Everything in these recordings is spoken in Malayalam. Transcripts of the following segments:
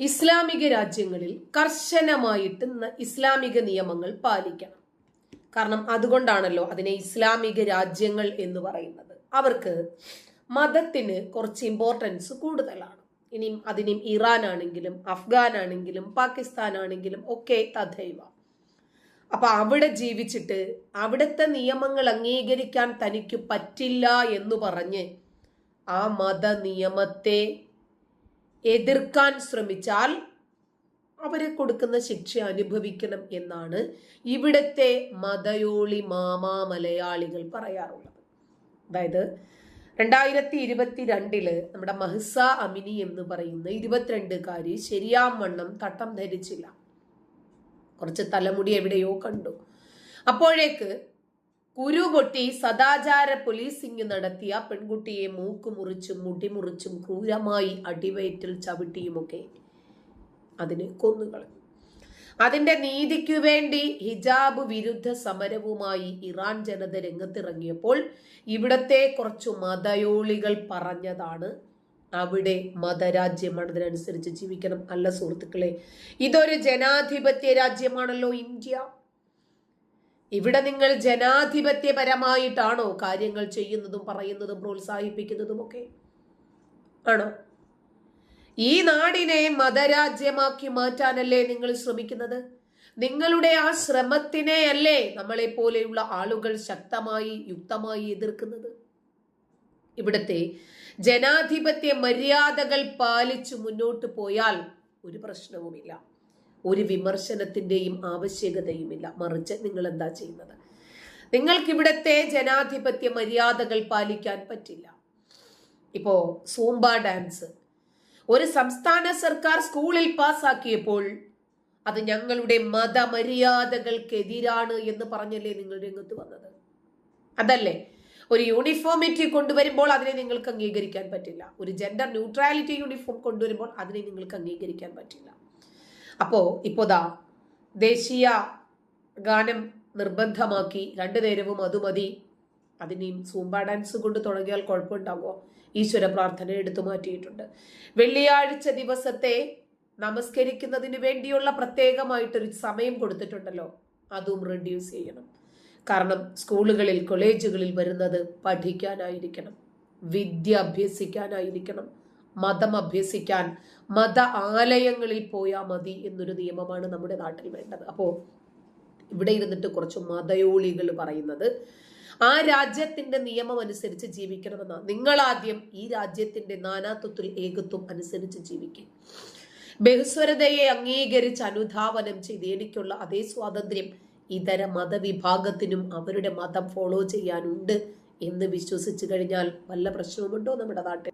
ഇസ്ലാമിക രാജ്യങ്ങളിൽ കർശനമായിട്ട് ഇസ്ലാമിക നിയമങ്ങൾ പാലിക്കണം. കാരണം അതുകൊണ്ടാണല്ലോ അതിനെ ഇസ്ലാമിക രാജ്യങ്ങൾ എന്ന് പറയുന്നത്. അവർക്ക് മതത്തിന് കുറച്ച് ഇമ്പോർട്ടൻസ് കൂടുതലാണ്. ഇനിയും അതിനും ഇറാൻ ആണെങ്കിലും അഫ്ഗാൻ ആണെങ്കിലും പാകിസ്ഥാൻ ആണെങ്കിലും ഒക്കെ തഥൈവ. അപ്പൊ അവിടെ ജീവിച്ചിട്ട് അവിടുത്തെ നിയമങ്ങൾ അംഗീകരിക്കാൻ തനിക്ക് പറ്റില്ല എന്ന് പറഞ്ഞ് ആ മത നിയമത്തെ എതിർക്കാൻ ശ്രമിച്ചാൽ അവരെ കൊടുക്കുന്ന ശിക്ഷ അനുഭവിക്കണം എന്നാണ് ഇവിടുത്തെ മതയോളി മാമാ മലയാളികൾ പറയാറുള്ളത്. അതായത് രണ്ടായിരത്തി ഇരുപത്തി രണ്ടിൽ നമ്മുടെ മഹ്സ അമിനി എന്ന് പറയുന്ന ഇരുപത്തിരണ്ടുകാരി ശരിയാം വണ്ണം തട്ടം ധരിച്ചില്ല. കുറച്ച് തലമുടി എവിടെയോ കണ്ടു. അപ്പോഴേക്ക് കുരു പൊട്ടി സദാചാര പോലീസിംഗ് നടത്തിയ പെൺകുട്ടിയെ മൂക്കുമുറിച്ചും മുടിമുറിച്ചും മുടി ക്രൂരമായി അടിവയറ്റിൽ ചവിട്ടിയുമൊക്കെ അതിനെ കൊന്നുകളഞ്ഞു. അതിന്റെ നീതിക്കു വേണ്ടി ഹിജാബ് വിരുദ്ധ സമരവുമായി ഇറാൻ ജനത രംഗത്തിറങ്ങിയപ്പോൾ ഇവിടത്തെ കുറച്ചു മതയോളികൾ പറഞ്ഞതാണ് അവിടെ മതരാജ്യമാണ് അതിനനുസരിച്ച് ജീവിക്കണം. അല്ല സുഹൃത്തുക്കളെ ഇതൊരു ജനാധിപത്യ രാജ്യമാണല്ലോ ഇന്ത്യ. ഇവിടെ നിങ്ങൾ ജനാധിപത്യപരമായിട്ടാണോ കാര്യങ്ങൾ ചെയ്യുന്നതും പറയുന്നതും പ്രോത്സാഹിപ്പിക്കുന്നതും ഒക്കെ ആണോ? ഈ നാടിനെ മതരാജ്യമാക്കി മാറ്റാനല്ലേ നിങ്ങൾ ശ്രമിക്കുന്നത്? നിങ്ങളുടെ ആ ശ്രമത്തിനെയല്ലേ നമ്മളെ പോലെയുള്ള ആളുകൾ ശക്തമായി യുക്തമായി എതിർക്കുന്നത്? ഇവിടുത്തെ ജനാധിപത്യ മര്യാദകൾ പാലിച്ചു മുന്നോട്ട് പോയാൽ ഒരു പ്രശ്നവുമില്ല. ഒരു വിമർശനത്തിന്റെയും ആവശ്യകതയുമില്ല. മറിച്ച് നിങ്ങൾ എന്താ ചെയ്യുന്നത്? നിങ്ങൾക്ക് ഇവിടുത്തെ ജനാധിപത്യ മര്യാദകൾ പാലിക്കാൻ പറ്റില്ല. ഇപ്പോ സൂംബ ഡാൻസ്. ഒരു സംസ്ഥാന സർക്കാർ സ്കൂളിൽ പാസ്സാക്കിയപ്പോൾ അത് ഞങ്ങളുടെ മതമര്യാദകൾക്കെതിരാണ് എന്ന് പറഞ്ഞല്ലേ നിങ്ങൾ രംഗത്ത് വന്നത്? അതല്ലേ? ഒരു യൂണിഫോമിറ്റി കൊണ്ടുവരുമ്പോൾ അതിനെ നിങ്ങൾക്ക് അംഗീകരിക്കാൻ പറ്റില്ല. ഒരു ജെൻഡർ ന്യൂട്രാലിറ്റി യൂണിഫോം കൊണ്ടുവരുമ്പോൾ അതിനെ നിങ്ങൾക്ക് അംഗീകരിക്കാൻ പറ്റില്ല. അപ്പോ ഇപ്പോതാ ദേശീയ ഗാനം നിർബന്ധമാക്കി രണ്ടു നേരവും അത് മതി. അതിനെയും സൂംബ ഡാൻസ് കൊണ്ട് തുടങ്ങിയാൽ കുഴപ്പമുണ്ടാകുമോ? ഈശ്വര പ്രാർത്ഥന എടുത്തു മാറ്റിയിട്ടുണ്ട്. വെള്ളിയാഴ്ച ദിവസത്തെ നമസ്കരിക്കുന്നതിന് വേണ്ടിയുള്ള പ്രത്യേകമായിട്ടൊരു സമയം കൊടുത്തിട്ടുണ്ടല്ലോ. അതും റെഡ്യൂസ് ചെയ്യണം. കാരണം സ്കൂളുകളിൽ കോളേജുകളിൽ വരുന്നത് പഠിക്കാനായിരിക്കണം. വിദ്യ അഭ്യസിക്കാനായിരിക്കണം. മതം അഭ്യസിക്കാൻ മത ആലയങ്ങളിൽ പോയാൽ മതി എന്നൊരു നിയമമാണ് നമ്മുടെ നാട്ടിൽ വേണ്ടത്. അപ്പോൾ ഇവിടെ ഇരുന്നിട്ട് കുറച്ച് മതയോളികൾ പറയുന്നത് ആ രാജ്യത്തിന്റെ നിയമം അനുസരിച്ച് ജീവിക്കണമെന്നാണ് നിങ്ങൾ ആദ്യം ഈ രാജ്യത്തിന്റെ നാനാത്വത്തിൽ ഏകത്വം അനുസരിച്ച് ജീവിക്കും. ബഹുസ്വരതയെ അംഗീകരിച്ച് അനുധാവനം ചെയ്ത് എനിക്കുള്ള അതേ സ്വാതന്ത്ര്യം ഇതര മതവിഭാഗത്തിനും അവരുടെ മതം ഫോളോ ചെയ്യാനുണ്ട് എന്ന് വിശ്വസിച്ചു കഴിഞ്ഞാൽ വല്ല പ്രശ്നവുമുണ്ടോ നമ്മുടെ നാട്ടിൽ?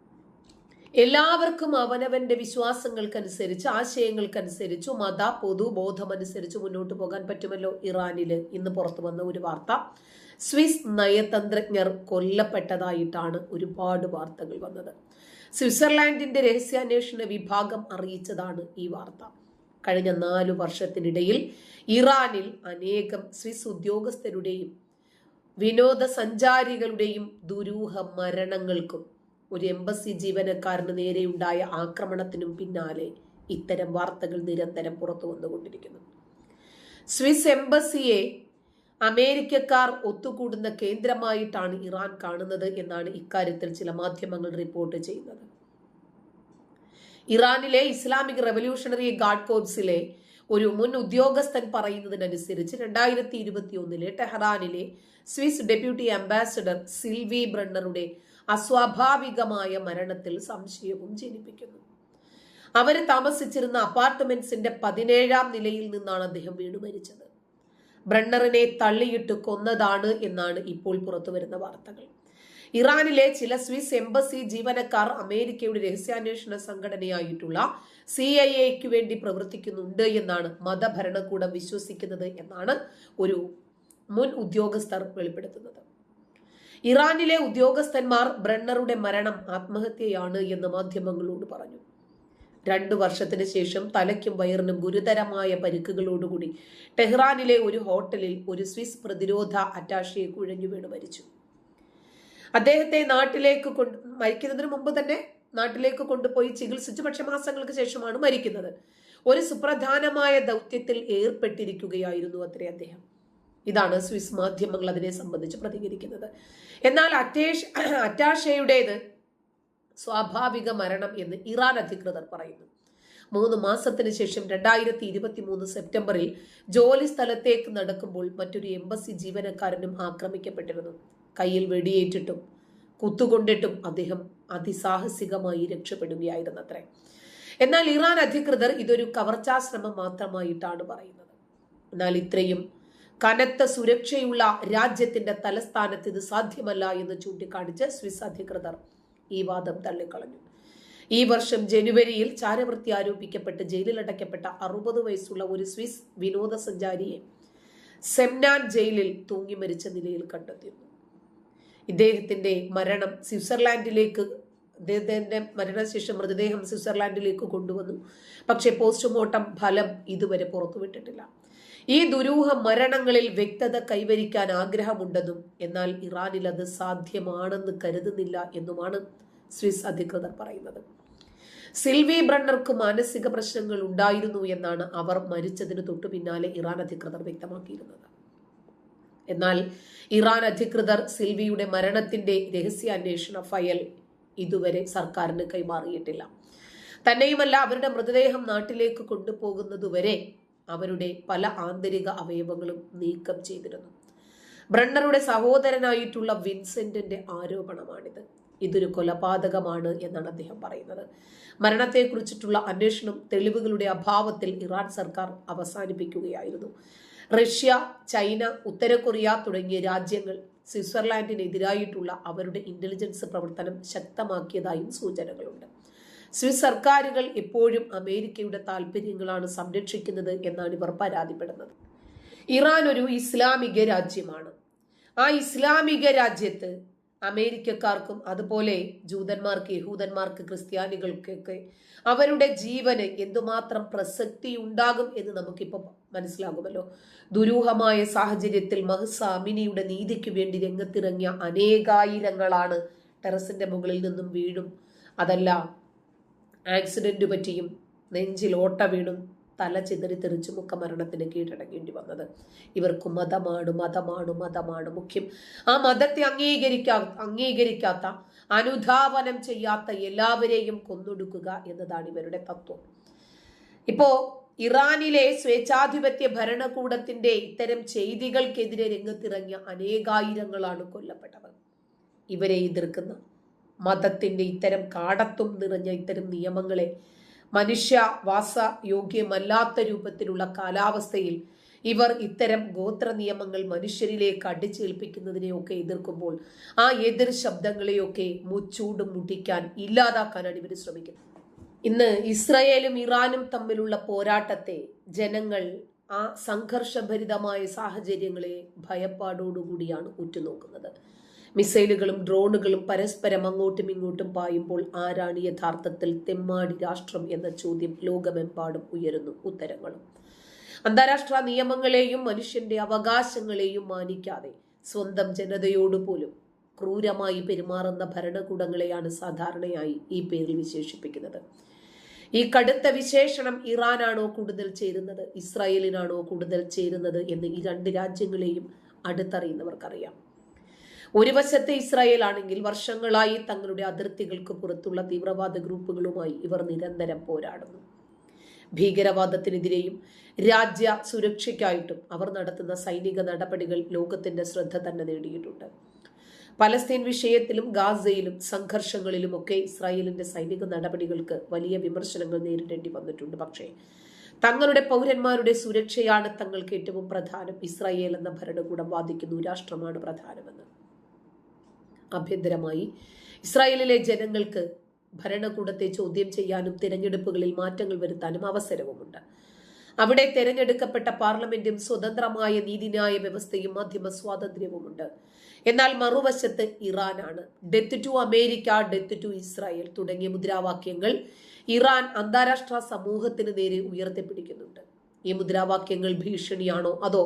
എല്ലാവർക്കും അവനവന്റെ വിശ്വാസങ്ങൾക്കനുസരിച്ച് ആശയങ്ങൾക്കനുസരിച്ച് മത പൊതുബോധമനുസരിച്ച് മുന്നോട്ട് പോകാൻ പറ്റുമല്ലോ? ഇറാനിൽ ഇന്ന് പുറത്തു വന്ന ഒരു വാർത്ത. സ്വിസ് നയതന്ത്രജ്ഞർ കൊല്ലപ്പെട്ടതായിട്ടാണ് ഒരുപാട് വാർത്തകൾ വന്നത്. സ്വിറ്റ്സർലാൻഡിന്റെ രഹസ്യാന്വേഷണ വിഭാഗം അറിയിച്ചതാണ് ഈ വാർത്ത. കഴിഞ്ഞ നാലു വർഷത്തിനിടയിൽ ഇറാനിൽ അനേകം സ്വിസ് ഉദ്യോഗസ്ഥരുടെയും വിനോദസഞ്ചാരികളുടെയും ദുരൂഹ മരണങ്ങൾക്കും ഒരു എംബസി ജീവനക്കാരന് നേരെയുണ്ടായ ആക്രമണത്തിനും പിന്നാലെ ഇത്തരം വാർത്തകൾ നിരന്തരം പുറത്തു വന്നുകൊണ്ടിരിക്കുന്നു. സ്വിസ് എംബസിയെ അമേരിക്കക്കാർ ഒത്തുകൂടുന്ന കേന്ദ്രമായിട്ടാണ് ഇറാൻ കാണുന്നത് എന്നാണ് ഇക്കാര്യത്തിൽ ചില മാധ്യമങ്ങൾ റിപ്പോർട്ട് ചെയ്യുന്നത്. ഇറാനിലെ ഇസ്ലാമിക് റവല്യൂഷണറി ഗാർഡ് കോർപ്സിലെ ഒരു മുൻ ഉദ്യോഗസ്ഥൻ പറയുന്നതിനനുസരിച്ച് രണ്ടായിരത്തി ഇരുപത്തി ഒന്നിലെ ടെഹ്റാനിലെ സ്വിസ് ഡെപ്യൂട്ടി അംബാസഡർ സിൽവി ബ്രണ്ണറുടെ അസ്വാഭാവികമായ മരണത്തിൽ സംശയവും ജനിപ്പിക്കുന്നു. അവർ താമസിച്ചിരുന്ന അപ്പാർട്ട്മെന്റ്സിന്റെ പതിനേഴാം നിലയിൽ നിന്നാണ് അദ്ദേഹം വീണു മരിച്ചത്. ബ്രണ്ണറിനെ തള്ളിയിട്ട് കൊന്നതാണ് എന്നാണ് ഇപ്പോൾ പുറത്തുവരുന്ന വാർത്തകൾ. ഇറാനിലെ ചില സ്വിസ് എംബസി ജീവനക്കാർ അമേരിക്കയുടെ രഹസ്യാന്വേഷണ സംഘടനയായിട്ടുള്ള സി ഐ എക്ക് വേണ്ടി പ്രവർത്തിക്കുന്നുണ്ട് എന്നാണ് മതഭരണകൂടം വിശ്വസിക്കുന്നത് എന്നാണ് ഒരു മുൻ ഉദ്യോഗസ്ഥർ വെളിപ്പെടുത്തുന്നത്. ഇറാനിലെ ഉദ്യോഗസ്ഥന്മാർ ബ്രണ്ണറുടെ മരണം ആത്മഹത്യയാണ് എന്ന് മാധ്യമങ്ങളോട് പറഞ്ഞു. രണ്ടു വർഷത്തിന് ശേഷം തലയ്ക്കും വയറിനും ഗുരുതരമായ പരിക്കുകളോടുകൂടി ടെഹ്റാനിലെ ഒരു ഹോട്ടലിൽ ഒരു സ്വിസ് പ്രതിരോധ അറ്റാഷയെ കുഴഞ്ഞു വീണ് മരിച്ചു. അദ്ദേഹത്തെ നാട്ടിലേക്ക് കൊണ്ട് മരിക്കുന്നതിന് മുമ്പ് തന്നെ നാട്ടിലേക്ക് കൊണ്ടുപോയി ചികിത്സിച്ചു പക്ഷെ മാസങ്ങൾക്ക് ശേഷമാണ് മരിക്കുന്നത്. ഒരു സുപ്രധാനമായ ദൗത്യത്തിൽ ഏർപ്പെട്ടിരിക്കുകയായിരുന്നു അത്രേ അദ്ദേഹം. ഇതാണ് സ്വിസ് മാധ്യമങ്ങൾ അതിനെ സംബന്ധിച്ച് പ്രതികരിക്കുന്നത്. എന്നാൽ അറ്റേഷ് അറ്റാഷയുടേത് സ്വാഭാവിക മരണം എന്ന് ഇറാൻ അധികൃതർ പറയുന്നു. മൂന്ന് മാസത്തിന് ശേഷം രണ്ടായിരത്തി ഇരുപത്തി മൂന്ന് സെപ്റ്റംബറിൽ ജോലി സ്ഥലത്തേക്ക് നടക്കുമ്പോൾ മറ്റൊരു എംബസി ജീവനക്കാരനും ആക്രമിക്കപ്പെട്ടിരുന്നു. കയ്യിൽ വെടിയേറ്റിട്ടും കുത്തുകൊണ്ടിട്ടും അദ്ദേഹം അതിസാഹസികമായി രക്ഷപ്പെടുകയായിരുന്നു അത്രേ എന്നാൽ ഇറാൻ അധികൃതർ ഇതൊരു കവർച്ചാശ്രമം മാത്രമായിട്ടാണ് പറയുന്നത്. എന്നാൽ ഇത്രയും കനത്ത സുരക്ഷയുള്ള രാജ്യത്തിന്റെ തലസ്ഥാനത്ത് ഇത് സാധ്യമല്ല എന്ന് ചൂണ്ടിക്കാണിച്ച് സ്വിസ് അധികൃതർ ഈ വാദം തള്ളിക്കളഞ്ഞു. ഈ വർഷം ജനുവരിയിൽ ചാരവൃത്തി ആരോപിക്കപ്പെട്ട് ജയിലിലടയ്ക്കപ്പെട്ട അറുപത് വയസ്സുള്ള ഒരു സ്വിസ് വിനോദസഞ്ചാരിയെ സെംനാൻ ജയിലിൽ തൂങ്ങി മരിച്ച നിലയിൽ കണ്ടെത്തിയിരുന്നു. ഇദ്ദേഹത്തിന്റെ മരണം സ്വിറ്റ്സർലാൻഡിലേക്ക് അദ്ദേഹത്തിന്റെ മരണശേഷം മൃതദേഹം സ്വിറ്റ്സർലാൻഡിലേക്ക് കൊണ്ടുവന്നു. പക്ഷേ പോസ്റ്റ്മോർട്ടം ഫലം ഇതുവരെ പുറത്തുവിട്ടിട്ടില്ല. ഈ ദുരൂഹ മരണങ്ങളിൽ വ്യക്തത കൈവരിക്കാൻ ആഗ്രഹമുണ്ടെന്നും എന്നാൽ ഇറാനിൽ അത് സാധ്യമാണെന്ന് കരുതുന്നില്ല എന്നുമാണ് സ്വിസ് അധികൃതർ പറയുന്നത്. സിൽവി ബ്രണ്ണർക്ക് മാനസിക പ്രശ്നങ്ങൾ ഉണ്ടായിരുന്നു എന്നാണ് അവർ മരിച്ചതിന് തൊട്ടു പിന്നാലെ ഇറാൻ അധികൃതർ വ്യക്തമാക്കിയിരുന്നത്. എന്നാൽ ഇറാൻ അധികൃതർ സിൽവിയുടെ മരണത്തിന്റെ രഹസ്യാന്വേഷണ ഫയൽ ഇതുവരെ സർക്കാരിന് കൈമാറിയിട്ടില്ല. തന്നെയുമല്ല അവരുടെ മൃതദേഹം നാട്ടിലേക്ക് കൊണ്ടുപോകുന്നതുവരെ അവരുടെ പല ആന്തരിക അവയവങ്ങളും നീക്കം ചെയ്തിരുന്നു. ബ്രണ്ണറുടെ സഹോദരനായിട്ടുള്ള വിൻസെന്റിന്റെ ആരോപണമാണിത്. ഇതൊരു കൊലപാതകമാണ് എന്നാണ് അദ്ദേഹം പറയുന്നത്. മരണത്തെക്കുറിച്ചിട്ടുള്ള അന്വേഷണം തെളിവുകളുടെ അഭാവത്തിൽ ഇറാൻ സർക്കാർ അവസാനിപ്പിക്കുകയായിരുന്നു. റഷ്യ ചൈന ഉത്തര കൊറിയ തുടങ്ങിയ രാജ്യങ്ങൾ സ്വിറ്റ്സർലാൻഡിനെതിരായിട്ടുള്ള അവരുടെ ഇന്റലിജൻസ് പ്രവർത്തനം ശക്തമാക്കിയതായും സൂചനകളുണ്ട്. സ്വിസ് സർക്കാരുകൾ എപ്പോഴും അമേരിക്കയുടെ താല്പര്യങ്ങളാണ് സംരക്ഷിക്കുന്നത് എന്നാണ് ഇവർ പരാതിപ്പെടുന്നത്. ഇറാൻ ഒരു ഇസ്ലാമിക രാജ്യമാണ്. ആ ഇസ്ലാമിക രാജ്യത്ത് അമേരിക്കക്കാർക്കും അതുപോലെ ജൂതന്മാർക്ക് യഹൂദന്മാർക്ക് ക്രിസ്ത്യാനികൾക്കൊക്കെ അവരുടെ ജീവന് എന്തുമാത്രം പ്രസക്തി ഉണ്ടാകും എന്ന് നമുക്കിപ്പോൾ മനസ്സിലാകുമല്ലോ. ദുരൂഹമായ സാഹചര്യത്തിൽ മഹസാമിനിയുടെ നീതിക്ക് വേണ്ടി രംഗത്തിറങ്ങിയ അനേകായിരങ്ങളാണ് ടെറസിന്റെ മുകളിൽ നിന്നും വീഴും അതല്ല ആക്സിഡന്റ് പറ്റിയും നെഞ്ചിൽ ഓട്ട വീണും തല ചിതറി തെറിച്ചുമൊക്കെ മരണത്തിന് കീഴടങ്ങേണ്ടി വന്നത്. ഇവർക്ക് മതമാണ് മതമാണ് മതമാണ് മുഖ്യം. ആ മതത്തെ അംഗീകരിക്കാ അംഗീകരിക്കാത്ത അനുധാവനം ചെയ്യാത്ത എല്ലാവരെയും കൊന്നൊടുക്കുക എന്നതാണ് ഇവരുടെ തത്വം. ഇപ്പോ ഇറാനിലെ സ്വേച്ഛാധിപത്യ ഭരണകൂടത്തിന്റെ ഇത്തരം ചെയ്തികൾക്കെതിരെ രംഗത്തിറങ്ങിയ അനേകായിരങ്ങളാണ് കൊല്ലപ്പെട്ടത് ഇവരെ എതിർക്കുന്ന മതത്തിന്റെ ഇത്തരം കാടത്തും നിറഞ്ഞ ഇത്തരം നിയമങ്ങളെ മനുഷ്യവാസ യോഗ്യമല്ലാത്ത രൂപത്തിലുള്ള കാലാവസ്ഥയിൽ ഇവർ ഇത്തരം ഗോത്ര നിയമങ്ങൾ മനുഷ്യരിലേക്ക് അടിച്ചേൽപ്പിക്കുന്നതിനെയൊക്കെ എതിർക്കുമ്പോൾ ആ എതിർ ശബ്ദങ്ങളെയൊക്കെ മുച്ചൂടും മുട്ടിക്കാൻ ഇല്ലാതാക്കാനാണ് ഇവർ ശ്രമിക്കുന്നത്. ഇന്ന് ഇസ്രയേലും ഇറാനും തമ്മിലുള്ള പോരാട്ടത്തെ ജനങ്ങൾ ആ സംഘർഷഭരിതമായ സാഹചര്യങ്ങളെ ഭയപ്പാടോടുകൂടിയാണ് ഉറ്റുനോക്കുന്നത്. മിസൈലുകളും ഡ്രോണുകളും പരസ്പരം അങ്ങോട്ടും ഇങ്ങോട്ടും പായുമ്പോൾ ആരാണ് യഥാർത്ഥത്തിൽ തെമ്മാടി രാഷ്ട്രം എന്ന ചോദ്യം ലോകമെമ്പാടും ഉയരുന്നു ഉത്തരങ്ങളും. അന്താരാഷ്ട്ര നിയമങ്ങളെയും മനുഷ്യന്റെ അവകാശങ്ങളെയും മാനിക്കാതെ സ്വന്തം ജനതയോട് പോലും ക്രൂരമായി പെരുമാറുന്ന ഭരണകൂടങ്ങളെയാണ് സാധാരണയായി ഈ പേരിൽ വിശേഷിപ്പിക്കുന്നത്. ഈ കടുത്ത വിശേഷണം ഇറാനാണോ കൂടുതൽ ചേരുന്നത് ഇസ്രായേലിനാണോ കൂടുതൽ ചേരുന്നത് എന്ന് ഈ രണ്ട് രാജ്യങ്ങളെയും അടുത്തറിയുന്നവർക്കറിയാം. ഒരു വശത്തെ ഇസ്രായേൽ ആണെങ്കിൽ വർഷങ്ങളായി തങ്ങളുടെ അതിർത്തികൾക്ക് പുറത്തുള്ള തീവ്രവാദ ഗ്രൂപ്പുകളുമായി ഇവർ നിരന്തരം പോരാടുന്നു. ഭീകരവാദത്തിനെതിരെയും രാജ്യ സുരക്ഷയ്ക്കായിട്ടും അവർ നടത്തുന്ന സൈനിക നടപടികൾ ലോകത്തിന്റെ ശ്രദ്ധ തന്നെ നേടിയിട്ടുണ്ട്. പലസ്തീൻ വിഷയത്തിലും ഗാസയിലും സംഘർഷങ്ങളിലും ഒക്കെ ഇസ്രായേലിന്റെ സൈനിക നടപടികൾക്ക് വലിയ വിമർശനങ്ങൾ നേരിടേണ്ടി വന്നിട്ടുണ്ട്. പക്ഷേ തങ്ങളുടെ പൗരന്മാരുടെ സുരക്ഷയാണ് തങ്ങൾക്ക് ഏറ്റവും പ്രധാനം. ഇസ്രായേൽ എന്ന ഭരണകൂടം വാദിക്കുന്നു രാഷ്ട്രമാണ് പ്രധാനമെന്ന്. ആഭ്യന്തരമായി ഇസ്രായേലിലെ ജനങ്ങൾക്ക് ഭരണകൂടത്തെ ചോദ്യം ചെയ്യാനും തിരഞ്ഞെടുപ്പുകളിൽ മാറ്റങ്ങൾ വരുത്താനും അവസരവുമുണ്ട്. അവിടെ തെരഞ്ഞെടുക്കപ്പെട്ട പാർലമെന്റും സ്വതന്ത്രമായ നീതിന്യായ വ്യവസ്ഥയും മാധ്യമ സ്വാതന്ത്ര്യവുമുണ്ട്. എന്നാൽ മറുവശത്ത് ഇറാനാണ്. Death to America death to Israel തുടങ്ങിയ മുദ്രാവാക്യങ്ങൾ ഇറാൻ അന്താരാഷ്ട്ര സമൂഹത്തിന് നേരെ ഉയർത്തിപ്പിടിക്കുന്നുണ്ട്. ഈ മുദ്രാവാക്യങ്ങൾ ഭീഷണിയാണോ അതോ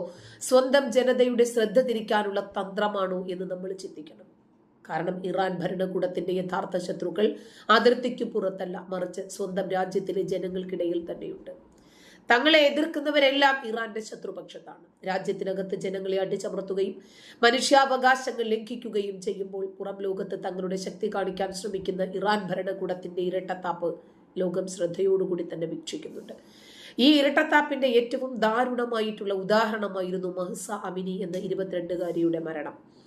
സ്വന്തം ജനതയുടെ ശ്രദ്ധ തിരിക്കാനുള്ള തന്ത്രമാണോ എന്ന് നമ്മൾ ചിന്തിക്കണം. കാരണം ഇറാൻ ഭരണകൂടത്തിന്റെ യഥാർത്ഥ ശത്രുക്കൾ അതിർത്തിക്ക് പുറത്തല്ല മറിച്ച് സ്വന്തം രാജ്യത്തിലെ ജനങ്ങൾക്കിടയിൽ തന്നെയുണ്ട്. തങ്ങളെ എതിർക്കുന്നവരെല്ലാം ഇറാന്റെ ശത്രുപക്ഷത്താണ്. രാജ്യത്തിനകത്ത് ജനങ്ങളെ അടിച്ചമർത്തുകയും മനുഷ്യാവകാശങ്ങൾ ലംഘിക്കുകയും ചെയ്യുമ്പോൾ പുറം ലോകത്ത് തങ്ങളുടെ ശക്തി കാണിക്കാൻ ശ്രമിക്കുന്ന ഇറാൻ ഭരണകൂടത്തിന്റെ ഇരട്ടത്താപ്പ് ലോകം ശ്രദ്ധയോടുകൂടി തന്നെ വീക്ഷിക്കുന്നുണ്ട്. ഈ ഇരട്ടത്താപ്പിന്റെ ഏറ്റവും ദാരുണമായിട്ടുള്ള ഉദാഹരണമായിരുന്നു മഹസ അമിനി എന്ന ഇരുപത്തിരണ്ടുകാരിയുടെ മരണം.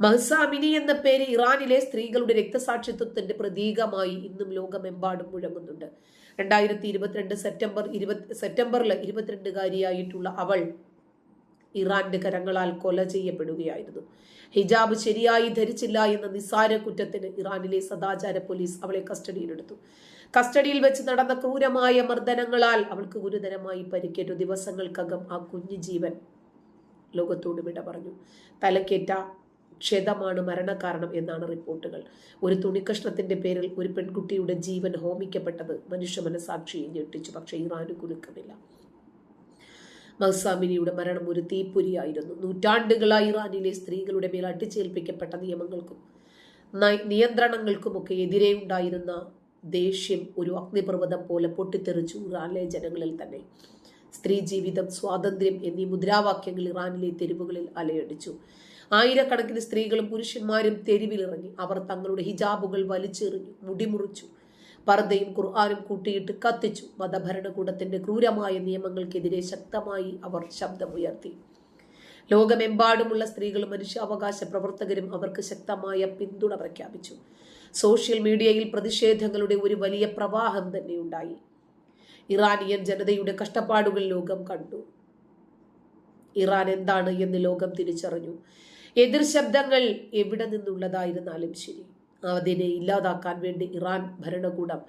മഹ്സ അമിനി എന്ന പേര് ഇറാനിലെ സ്ത്രീകളുടെ രക്തസാക്ഷിത്വത്തിന്റെ പ്രതീകമായി ഇന്നും ലോകമെമ്പാടും മുഴങ്ങുന്നുണ്ട്. രണ്ടായിരത്തി ഇരുപത്തിരണ്ട് സെപ്റ്റംബർ ഇരുപത്തി സെപ്റ്റംബറിൽ ഇരുപത്തിരണ്ടുകാരിയായിട്ടുള്ള അവൾ ഇറാന്റെ കരങ്ങളാൽ കൊല ചെയ്യപ്പെടുകയായിരുന്നു. ഹിജാബ് ശരിയായി ധരിച്ചില്ല എന്ന നിസ്സാര കുറ്റത്തിന് ഇറാനിലെ സദാചാര പോലീസ് അവളെ കസ്റ്റഡിയിലെടുത്തു. കസ്റ്റഡിയിൽ വെച്ച് നടന്ന ക്രൂരമായ മർദ്ദനങ്ങളാൽ അവൾക്ക് ഗുരുതരമായി പരിക്കേറ്റു. ദിവസങ്ങൾക്കകം ആ കുഞ്ഞു ജീവൻ ലോകത്തോട് വിട പറഞ്ഞു. തലക്കേറ്റ ക്ഷതമാണ് മരണകാരണം എന്നാണ് റിപ്പോർട്ടുകൾ. ഒരു തുണിക്കഷ്ണത്തിന്റെ പേരിൽ ഒരു പെൺകുട്ടിയുടെ ജീവൻ ഹോമിക്കപ്പെട്ടത് മനുഷ്യ മനസാക്ഷിയെ ഞെട്ടിച്ചു പക്ഷേ ഇറാന് കുലുക്കമില്ല മഹ്സാമിനിയുടെ മരണം ഒരു തീപ്പൊരിയായിരുന്നു. നൂറ്റാണ്ടുകളായി ഇറാനിലെ സ്ത്രീകളുടെ മേൽ അടിച്ചേൽപ്പിക്കപ്പെട്ട നിയമങ്ങൾക്കും നിയന്ത്രണങ്ങൾക്കുമൊക്കെ എതിരെ ഉണ്ടായിരുന്ന ദേഷ്യം ഒരു അഗ്നിപർവതം പോലെ പൊട്ടിത്തെറിച്ചു ഇറാനിലെ ജനങ്ങളിൽ തന്നെ. സ്ത്രീ ജീവിതം സ്വാതന്ത്ര്യം എന്നീ മുദ്രാവാക്യങ്ങൾ ഇറാനിലെ തെരുവുകളിൽ അലയടിച്ചു. ആയിരക്കണക്കിന് സ്ത്രീകളും പുരുഷന്മാരും തെരുവിലിറങ്ങി. അവർ തങ്ങളുടെ ഹിജാബുകൾ വലിച്ചെറിഞ്ഞു മുടിമുറിച്ചു പർദ്ദയും ഖുർആാനും കൂട്ടിയിട്ട് കത്തിച്ചു. മതഭരണകൂടത്തിന്റെ ക്രൂരമായ നിയമങ്ങൾക്കെതിരെ ശക്തമായി അവർ ശബ്ദമുയർത്തി. ലോകമെമ്പാടുമുള്ള സ്ത്രീകളും മനുഷ്യാവകാശ പ്രവർത്തകരും അവർക്ക് ശക്തമായ പിന്തുണ പ്രഖ്യാപിച്ചു. സോഷ്യൽ മീഡിയയിൽ പ്രതിഷേധങ്ങളുടെ ഒരു വലിയ പ്രവാഹം തന്നെ ഉണ്ടായി. ഇറാനിയൻ ജനതയുടെ കഷ്ടപ്പാടുകൾ ലോകം കണ്ടു. ഇറാൻ എന്താണ് എന്ന് ലോകം തിരിച്ചറിഞ്ഞു. എതിർ ശബ്ദങ്ങൾ എവിടെ നിന്നുള്ളതായിരുന്നാലും ശരി. അതിനെ ഇല്ലാതാക്കാൻ വേണ്ടി ഇറാൻ ഭരണകൂടം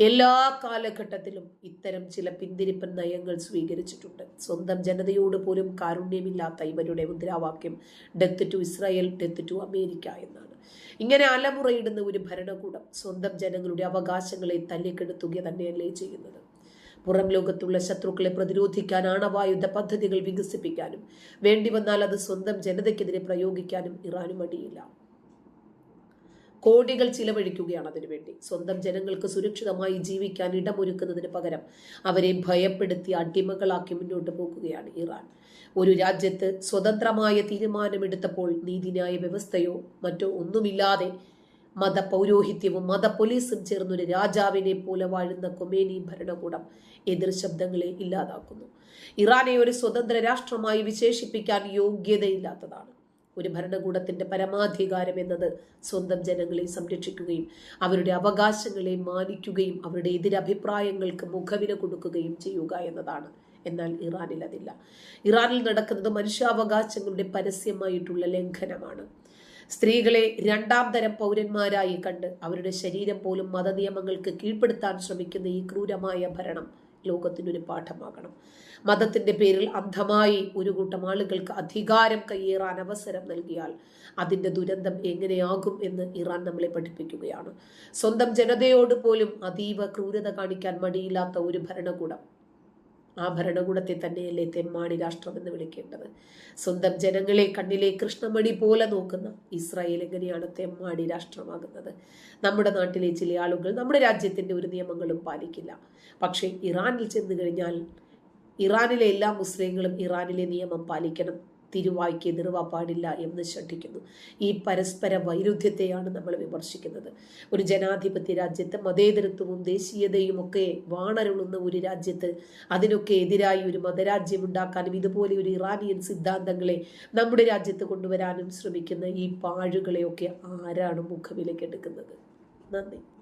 എല്ലാ കാലഘട്ടത്തിലും ഇത്തരം ചില പിന്തിരിപ്പൻ നയങ്ങൾ സ്വീകരിച്ചിട്ടുണ്ട്. സ്വന്തം ജനതയോട് പോലും കാരുണ്യമില്ലാത്ത ഇവരുടെ മുദ്രാവാക്യം death to Israel death to America എന്നാണ്. ഇങ്ങനെ അലമുറയിടുന്ന ഒരു ഭരണകൂടം സ്വന്തം ജനങ്ങളുടെ അവകാശങ്ങളെ തല്ലിക്കെടുത്തുക തന്നെയല്ലേ ചെയ്യുന്നത്? പുറം ലോകത്തുള്ള ശത്രുക്കളെ പ്രതിരോധിക്കാൻ ആണവായുധ പദ്ധതികൾ വികസിപ്പിക്കാനും. വേണ്ടി വന്നാൽ അത് സ്വന്തം ജനതയ്ക്കെതിരെ പ്രയോഗിക്കാനും ഇറാനും മടിയില്ല. കോടികൾ ചിലവഴിക്കുകയാണ് അതിനുവേണ്ടി. സ്വന്തം ജനങ്ങൾക്ക് സുരക്ഷിതമായി ജീവിക്കാൻ ഇടമൊരുക്കുന്നതിന് പകരം അവരെ ഭയപ്പെടുത്തി അടിമകളാക്കി മുന്നോട്ട് പോകുകയാണ് ഇറാൻ. ഒരു രാജ്യത്ത് സ്വതന്ത്രമായ തീരുമാനമെടുത്തപ്പോൾ നീതിന്യായ വ്യവസ്ഥയോ മറ്റോ ഒന്നുമില്ലാതെ മത മതപോലീസും മത പോലീസും ചേർന്നൊരു രാജാവിനെ പോലെ വാഴുന്ന കൊമേനി ഭരണകൂടം എതിർ ശബ്ദങ്ങളെ ഇല്ലാതാക്കുന്നു. ഇറാനെ ഒരു സ്വതന്ത്ര രാഷ്ട്രമായി വിശേഷിപ്പിക്കാൻ യോഗ്യതയില്ലാത്തതാണ്. ഒരു ഭരണകൂടത്തിന്റെ പരമാധികാരം എന്നത് സ്വന്തം ജനങ്ങളെ സംരക്ഷിക്കുകയും അവരുടെ അവകാശങ്ങളെ മാനിക്കുകയും അവരുടെ എതിരഭിപ്രായങ്ങൾക്ക് മുഖവില കൊടുക്കുകയും ചെയ്യുക എന്നതാണ്. എന്നാൽ ഇറാനിൽ അതില്ല. ഇറാനിൽ നടക്കുന്നത് മനുഷ്യാവകാശങ്ങളുടെ പരസ്യമായിട്ടുള്ള ലംഘനമാണ്. സ്ത്രീകളെ രണ്ടാം തരം പൗരന്മാരായി കണ്ട് അവരുടെ ശരീരം പോലും മതനിയമങ്ങൾക്ക് കീഴ്പ്പെടുത്താൻ ശ്രമിക്കുന്ന ഈ ക്രൂരമായ ഭരണം ലോകത്തിനൊരു പാഠമാകണം. മതത്തിന്റെ പേരിൽ അന്ധമായി ഒരു കൂട്ടം ആളുകൾക്ക് അധികാരം കയ്യേറാൻ അവസരം നൽകിയാൽ അതിന്റെ ദുരന്തം എങ്ങനെയാകും എന്ന് ഇറാൻ നമ്മളെ പഠിപ്പിക്കുകയാണ്. സ്വന്തം ജനതയോട് പോലും അതീവ ക്രൂരത കാണിക്കാൻ മടിയില്ലാത്ത ഒരു ഭരണകൂടം ആ ഭരണകൂടത്തെ തന്നെയല്ലേ തെമ്മാടി രാഷ്ട്രം എന്ന് വിളിക്കേണ്ടത്? സ്വന്തം ജനങ്ങളെ കണ്ണിലെ കൃഷ്ണമണി പോലെ നോക്കുന്ന ഇസ്രായേൽ എങ്ങനെയാണ് തെമ്മാടി രാഷ്ട്രമാകുന്നത്? നമ്മുടെ നാട്ടിലെ ചില ആളുകൾ നമ്മുടെ രാജ്യത്തിന്റെ ഒരു നിയമങ്ങളും പാലിക്കില്ല. പക്ഷേ ഇറാനിൽ ചെന്ന് കഴിഞ്ഞാൽ ഇറാനിലെ എല്ലാ മുസ്ലിങ്ങളും ഇറാനിലെ നിയമം പാലിക്കണം. തിരുവായ്ക്ക് എതിർവ പാടില്ല എന്ന് ശ്രദ്ധിക്കുന്നു ഈ പരസ്പര വൈരുദ്ധ്യത്തെയാണ് നമ്മൾ വിമർശിക്കുന്നത്. ഒരു ജനാധിപത്യ രാജ്യത്ത് മതേതരത്വവും ദേശീയതയും ഒക്കെ വാണരുളുന്ന ഒരു രാജ്യത്ത് അതിനൊക്കെ എതിരായി ഒരു മതരാജ്യം ഉണ്ടാക്കാനും ഇതുപോലെ ഒരു ഇറാനിയൻ സിദ്ധാന്തങ്ങളെ നമ്മുടെ രാജ്യത്ത് കൊണ്ടുവരാനും ശ്രമിക്കുന്ന ഈ പാഴുകളെയൊക്കെ ആരാണ് മുഖവിലേക്ക് എടുക്കുന്നത്? നന്ദി.